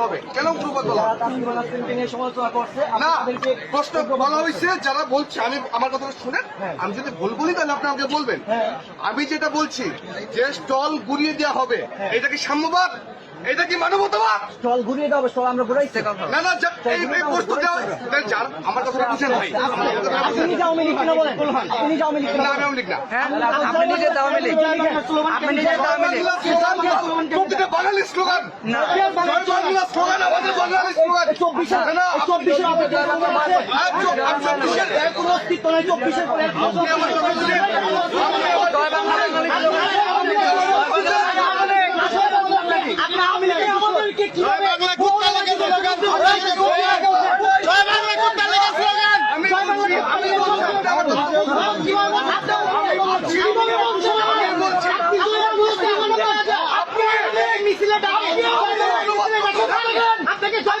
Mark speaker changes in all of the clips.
Speaker 1: হবে। কেন উগ্রবাদ বলা হবে?
Speaker 2: সমালোচনা করছে
Speaker 1: না প্রশ্ন বলা হয়েছে যারা বলছে আমি আমার কথাটা শুনেন আমি যদি ভুল বলি তাহলে আপনি আমাকে বলবেন।
Speaker 2: হ্যাঁ।
Speaker 1: আমি যেটা বলছি যে স্টল ঘুরিয়ে দেওয়া হবে এটা কি সাম্যবাদ? এটা কি মানবতাবাদ?
Speaker 2: স্টল ঘুরিয়ে হবে স্টল আমরা ঘুরাই।
Speaker 1: না না এই যার আমার ভাই। আমার কথাটা
Speaker 2: আপনি কিনা বলেন আপনি কিনা
Speaker 1: না
Speaker 2: বলেন?
Speaker 1: আমি লীগ না।
Speaker 3: আপনি নিজে লীগ আপনি নিজে
Speaker 1: প্রতিটা বাঙালি স্লোগান। বাংলা স্লোগান। আমাদের বাঙালি স্লোগান।
Speaker 2: চব্বিশের
Speaker 1: না, না,
Speaker 2: কোনো অস্তিত্ব নাই পরে
Speaker 1: কথা
Speaker 3: জয় বাংলা বাঙালি
Speaker 2: আপনি আওয়ামী লীগ আমাদেরকে কীভাবে
Speaker 1: বাংলা কুত্তা লাগে স্লোগান
Speaker 2: জয় বাংলা কোনটা লেগে স্লোগান
Speaker 1: আমি বলছি আমি বলছি আপনি আমার কথা বুঝেন।
Speaker 2: আপনাকে জয়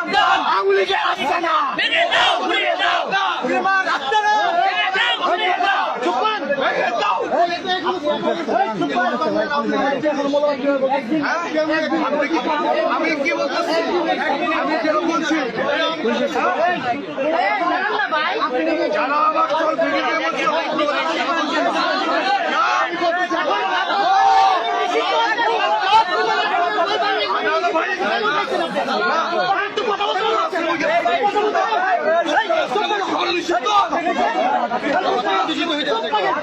Speaker 1: আমি কি বলতেছি আমি কেন বলছি যারা আমার চল দিয়ে বলছে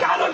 Speaker 2: কারণ